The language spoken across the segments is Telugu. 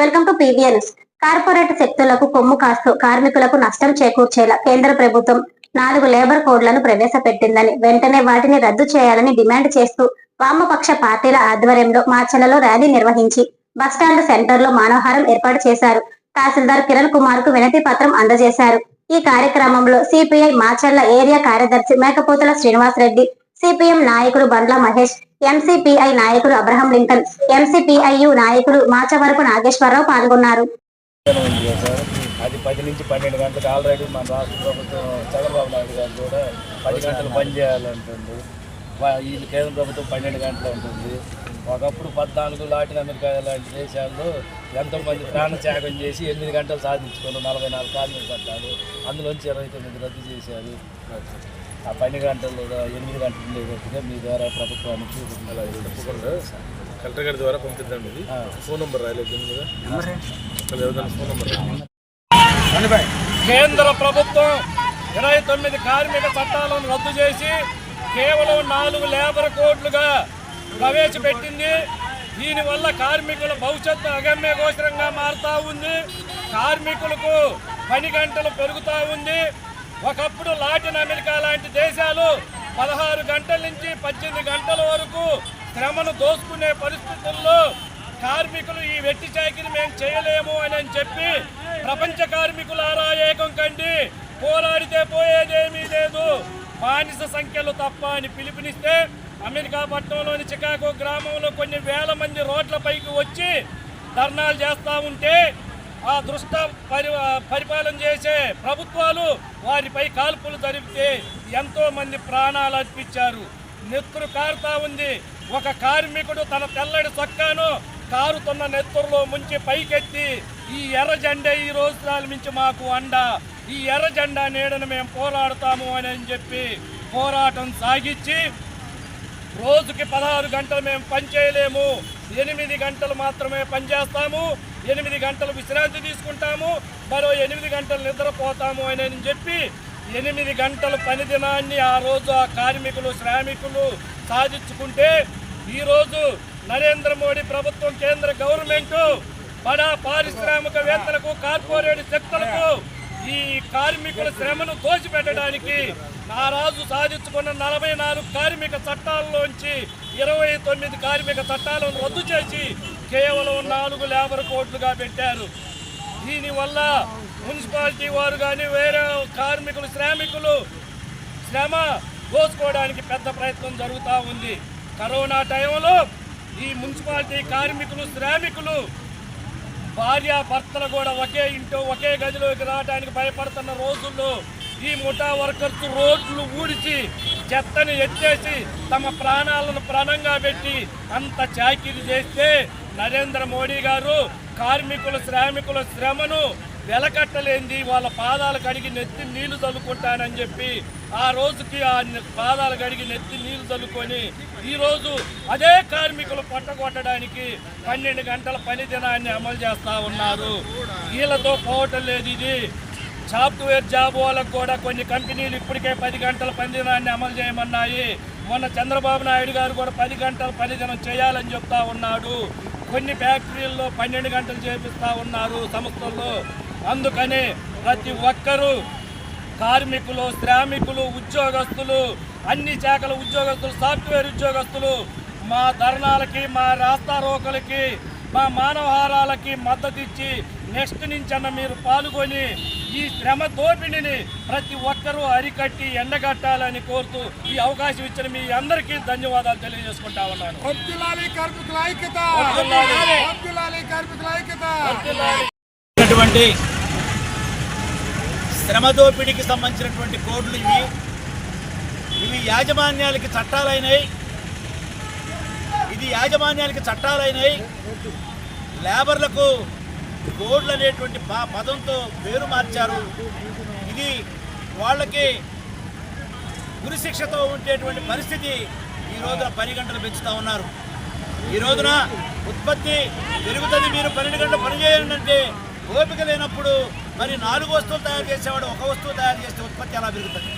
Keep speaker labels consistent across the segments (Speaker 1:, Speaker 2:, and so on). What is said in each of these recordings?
Speaker 1: వెల్కమ్ టు పీవీఎన్స్ కార్పొరేట్ శక్తులకు కొమ్ము కాస్తూ కార్మికులకు నష్టం చేకూర్చేలా కేంద్ర ప్రభుత్వం నాలుగు లేబర్ కోడ్లను ప్రవేశపెట్టిందని వెంటనే వాటిని రద్దు చేయాలని డిమాండ్ చేస్తూ వామపక్ష పార్టీల ఆధ్వర్యంలో మార్చలలో ర్యాలీ నిర్వహించి బస్టాండ్ సెంటర్లో మానవహారం ఏర్పాటు చేశారు. తహసీల్దార్ కిరణ్ కుమార్కు వినతి పత్రం అందజేశారు. ఈ కార్యక్రమంలో సిపిఐ మాచర్ల ఏరియా కార్యదర్శి మేకపోతుల శ్రీనివాస్ రెడ్డి సిపిఎం నాయకుడు బండ్ల మహేష్ ఎంసీపీఐ నాయకుడు అబ్రహం లింకన్ ఎంసీపీఐయు నాయకుడు మాచవరపు నాగేశ్వరరావు పాల్గొన్నారు.
Speaker 2: అది పది నుంచి పన్నెండు గంటలకు ఆల్రెడీ మన రాష్ట్ర ప్రభుత్వం చంద్రబాబు నాయుడు గారు కూడా పది గంటలు పని చేయాలంటుంది. వీళ్ళు ఈ కేంద్ర ప్రభుత్వం పన్నెండు గంటలు ఉంటుంది. ఒకప్పుడు పద్నాలుగు లాటిన్ అమెరికా లాంటి దేశాల్లో ఎంతోమంది ప్రాణత్యాగం చేసి ఎనిమిది గంటలు సాధించుకున్నారు నలభై నాలుగు కార్మిక చట్టాలు అందులోంచి ఇరవై తొమ్మిది రద్దు చేశారు. ఆ పన్నెండు గంటలు ఎనిమిది గంటలు ఉండేటట్టుగా మీ ద్వారా ప్రభుత్వానికి
Speaker 3: తప్పకుండా. కలెక్టర్ గారి ద్వారా పంపిద్దాం ఇది. ఫోన్ నెంబర్ రాయలేదు దీని మీద. Phone number.
Speaker 2: కేంద్ర ప్రభుత్వం ఇరవై తొమ్మిది కార్మిక చట్టాలను రద్దు చేసి కేవలం నాలుగు లేబర్ కోడ్లుగా ప్రవేశపెట్టింది. దీనివల్ల కార్మికుల భవిష్యత్తు అగమ్య గోచరంగా మారుతా ఉంది. కార్మికులకు పని గంటలు పెరుగుతూ ఉంది. ఒకప్పుడు లాటిన్ అమెరికా లాంటి దేశాలు పదహారు గంటల నుంచి పద్దెనిమిది గంటల వరకు శ్రమను దోసుకునే పరిస్థితుల్లో కార్మికులు ఈ వెట్టి చాకిరి మేము చేయలేము అని చెప్పి ప్రపంచ కార్మికులారా ఏకం కండి. పోరాడితే పోయేదేమీ లేదు. బానిస సంఖ్యలు తప్ప అని పిలుపునిస్తే అమెరికా పట్టణంలోని చికాగో గ్రామంలో కొన్ని వేల మంది రోడ్లపైకి వచ్చి ధర్నాలు చేస్తూ ఉంటే ఆ దృష్ట పరి పరిపాలన చేసే ప్రభుత్వాలు వారిపై కాల్పులు జరిపితే ఎంతో మంది ప్రాణాలు అర్పించారు. నెత్తురు కారుతా ఉంది. ఒక కార్మికుడు తన తెల్లడి చొక్కాను కారుతున్న నెత్తురులో ముంచి పైకెత్తి ఈ ఎర్ర జెండా ఈ రోజు మించి మాకు అండ. ఈ ఎర్ర జెండా నీడను మేము పోరాడతాము అని చెప్పి పోరాటం సాగించి రోజుకి పదహారు గంటలు మేము పని చేయలేము. ఎనిమిది గంటలు మాత్రమే పనిచేస్తాము ఎనిమిది గంటలు విశ్రాంతి తీసుకుంటాము. మరో ఎనిమిది గంటలు నిద్రపోతాము అని అని చెప్పి ఎనిమిది గంటల పని దినాన్ని ఆ రోజు ఆ కార్మికులు శ్రామికులు సాధించుకుంటే ఈరోజు నరేంద్ర మోడీ ప్రభుత్వం కేంద్ర గవర్నమెంట్ బడా పారిశ్రామికవేత్తలకు కార్పొరేట్ శక్తులకు ఈ కార్మికుల శ్రమను దోచిపెట్టడానికి నా రాజు సాధించుకున్న నలభై నాలుగు కార్మిక చట్టాల్లోంచి ఇరవై తొమ్మిది కార్మిక చట్టాలను రద్దు చేసి కేవలం నాలుగు లేబర్ కోట్లుగా పెట్టారు. దీనివల్ల మున్సిపాలిటీ వారు కానీ వేరే కార్మికులు శ్రామికులు శ్రమ కోసుకోవడానికి పెద్ద ప్రయత్నం జరుగుతూ ఉంది. కరోనా టైంలో ఈ మున్సిపాలిటీ కార్మికులు శ్రామికులు భార్య భర్తలు కూడా ఒకే ఇంటో ఒకే గదిలోకి రావడానికి భయపడుతున్న రోజుల్లో ఈ ముఠా వర్కర్స్ రోడ్లు ఊడిచి చెత్తని ఎత్తేసి తమ ప్రాణాలను ప్రాణంగా పెట్టి అంత చాకిరి చేస్తే నరేంద్ర మోడీ గారు కార్మికుల శ్రామికుల శ్రమను వెలకట్టలేంది వాళ్ళ పాదాలు కడిగి నెత్తి నీళ్ళు చల్లుకుంటానని చెప్పి ఆ రోజుకి ఆ పాదాలు కడిగి నెత్తి నీళ్ళు చల్లుకొని ఈరోజు అదే కార్మికులు పట్టగొట్టడానికి పన్నెండు గంటల పని దినాన్ని అమలు చేస్తూ ఉన్నారు. వీళ్ళతో పోవటం లేదు ఇది. సాఫ్ట్వేర్ జాబ్ వాళ్ళకు కూడా కొన్ని కంపెనీలు ఇప్పటికే పది గంటల పని దినాన్ని అమలు చేయమన్నాయి. మొన్న చంద్రబాబు నాయుడు గారు కూడా పది గంటల పని దినం చేయాలని చెప్తా ఉన్నాడు. కొన్ని ఫ్యాక్టరీల్లో పన్నెండు గంటలు చేపిస్తూ ఉన్నారు సంస్థల్లో. అందుకని ప్రతి ఒక్కరూ కార్మికులు శ్రామికులు ఉద్యోగస్తులు అన్ని శాఖల ఉద్యోగస్తులు సాఫ్ట్వేర్ ఉద్యోగస్తులు మా ధర్నాలకి మా రాస్తారోకలకి మా మానవహారాలకి మద్దతు ఇచ్చి నెక్స్ట్ నుంచి అన్న మీరు పాల్గొని ఈ శ్రమ దోపిడిని ప్రతి ఒక్కరూ అరికట్టి ఎండగట్టాలని కోరుతూ ఈ అవకాశం ఇచ్చిన మీ అందరికీ ధన్యవాదాలు తెలియజేసుకుంటా ఉన్నాను.
Speaker 4: శ్రమ దోపిడీకి సంబంధించినటువంటి కోడ్లు ఇవి. ఇవి యాజమాన్యాలకి చట్టాలైనవి. ఇది యాజమాన్యాలకి చట్టాలైనవి. లేబర్లకు గోడ్లు అనేటువంటి పదంతో పేరు మార్చారు. ఇది వాళ్ళకి గురిశిక్షతో ఉండేటువంటి పరిస్థితి ఈ రోజున పని గంటలు పెంచుతూ ఉన్నారు. ఈ రోజున ఉత్పత్తి పెరుగుతుంది. మీరు పన్నెండు గంటలు పనిచేయాలంటే అంటే ఓపిక లేనప్పుడు మరి నాలుగు వస్తువులు తయారు చేసేవాడు ఒక వస్తువు తయారు చేస్తే ఉత్పత్తి ఎలా పెరుగుతుంది?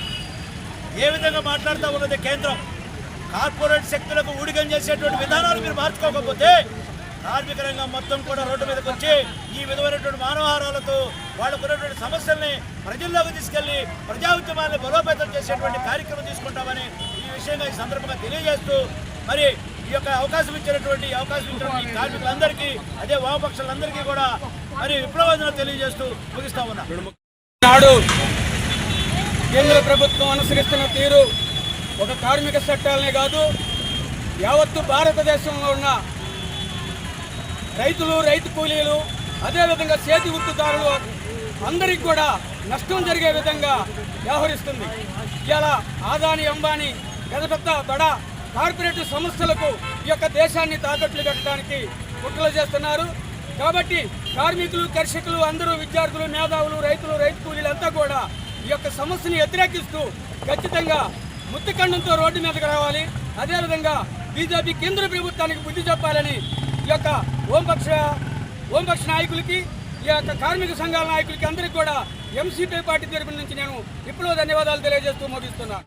Speaker 4: ఏ విధంగా మాట్లాడుతూ ఉన్నది కేంద్రం? కార్పొరేట్ శక్తులకు ఊడిగం చేసేటువంటి విధానాలు మీరు మార్చుకోకపోతే కార్మిక రంగం మొత్తం కూడా రోడ్డు మీదకి వచ్చి ఈ విధమైనటువంటి మానవహారాలతో వాళ్ళకున్నటువంటి సమస్యల్ని ప్రజల్లోకి తీసుకెళ్ళి ప్రజా ఉద్యమాన్ని బలోపేతం చేసేటువంటి కార్యక్రమం తీసుకుంటామని ఈ విషయంగా ఈ సందర్భంగా తెలియజేస్తూ మరి ఈ యొక్క అవకాశం ఇచ్చినటువంటి అవకాశం ఇచ్చినటువంటి ఈ కార్మికులందరికీ అదే వామపక్షులందరికీ కూడా మరి విప్లవాదన తెలియజేస్తూ ముగిస్తా ఉన్నా.
Speaker 5: నాడు కేంద్ర ప్రభుత్వం అనుసరిస్తున్న తీరు ఒక కార్మిక చట్టాలనే కాదు యావత్తు భారతదేశంలో ఉన్న రైతులు రైతు కూలీలు అదేవిధంగా చేతి వృత్తిదారులు అందరికి కూడా నష్టం జరిగే విధంగా వ్యవహరిస్తుంది. ఇలా ఆదాని అంబానీ పెద్ద పెద్ద బడ కార్పొరేట్ సంస్థలకు ఈ యొక్క దేశాన్ని తాకట్లు పెట్టడానికి కుట్రలు చేస్తున్నారు. కాబట్టి కార్మికులు కర్షకులు అందరూ విద్యార్థులు మేధావులు రైతులు రైతు కూలీలంతా కూడా ఈ యొక్క సమస్యని వ్యతిరేకిస్తూ ఖచ్చితంగా ముత్తుకండంతో రోడ్డు మీదకి రావాలి. అదేవిధంగా బీజేపీ కేంద్ర ప్రభుత్వానికి బుద్ధి చెప్పాలని ఈ యొక్క ఓంపక్ష ఓంపక్ష నాయకులకి ఈ యొక్క కార్మిక సంఘాల నాయకులకి అందరికీ కూడా ఎంసీపీ పార్టీ తరపు నుంచి నేను ఇప్పుడు ధన్యవాదాలు తెలియజేస్తూ ముగిస్తున్నాను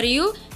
Speaker 6: మరియు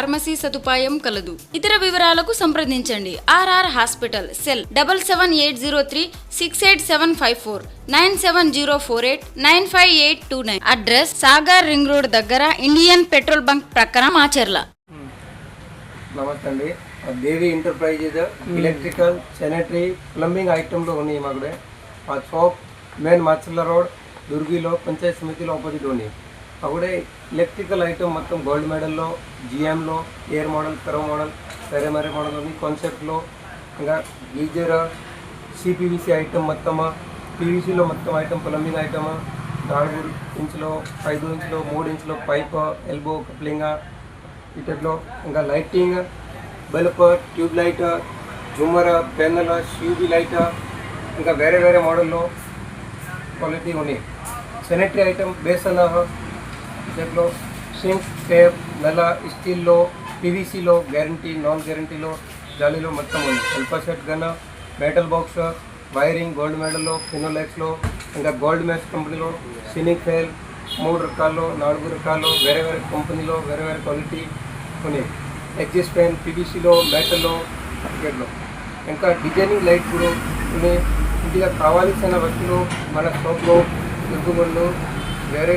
Speaker 6: ఫార్మసీ సదుపాయం కలదు. ఇతర వివరాలకు సంప్రదించండి. RR hospital cell double seven eight zero three six eight seven five four nine seven zero four eight nine five eight two nine. Address Sagar ring road దగ్గర ఇండియన్ పెట్రోల్ బంక్ ప్రక్కన మాచర్ల.
Speaker 7: నమస్తే అండి Devi enterprises electrical sanitary plumbing ఐటెంలు ఉన్నాయి మా కూడా మా షాప్ మెయిన్ మాచర్ల రోడ్ దుర్గిలో పంచాయత్ సమితిలో ఆపోజిట్ ఉన్నాయి అప్పుడే ఎలక్ట్రికల్ ఐటమ్ మొత్తం గోల్డ్ మెడల్లో జిఎంలో ఎయిర్ మోడల్ కరో మోడల్ వేరే వేరే మోడల్ ఉంది కాన్సెప్ట్లో ఇంకా గీజర్ సిపివిసి ఐటమ్ మొత్తమా పీవీసీలో మొత్తం ఐటమ్ ప్లంబింగ్ ఐటమ్ నాలుగు ఇంచులో ఐదు ఇంచులో మూడు ఇంచులో పైప్ ఎల్బో కప్లింగ్ వీటిలో ఇంకా లైటింగ్ బల్బ్ ట్యూబ్ లైట్ జుమ్మర్ పెన్నెల షూబీ లైట్ ఇంకా వేరే వేరే మోడల్లో క్వాలిటీ ఉన్నాయి. సెనిటరీ ఐటమ్ బేసన్ దీంట్లో సింక్ టేప్ నెల స్టీల్లో పీవీసీలో గ్యారంటీ నాన్ గ్యారంటీలో జాలీలో మొత్తం ఉంది. అల్పాసెట్ gun metal box wiring gold మెడల్లో ఫినోలెక్స్లో ఇంకా గోల్డ్ మ్యాచ్ కంపెనీలో సినిక్ ఫెయిల్ మూడు రకాల్లో నాలుగు రకాల్లో వేరే వేరే కంపెనీలో వేరే వేరే క్వాలిటీ ఉన్నాయి. ఎగ్జిస్ పెన్ పీవీసీలో మెటల్లో మార్కెట్లో ఇంకా డిజైనింగ్ లైట్ కూడా ఉన్నాయి. ఇంటిగా కావాల్సిన వస్తువులు మన షాప్లో దొరుకుబడులు వేరే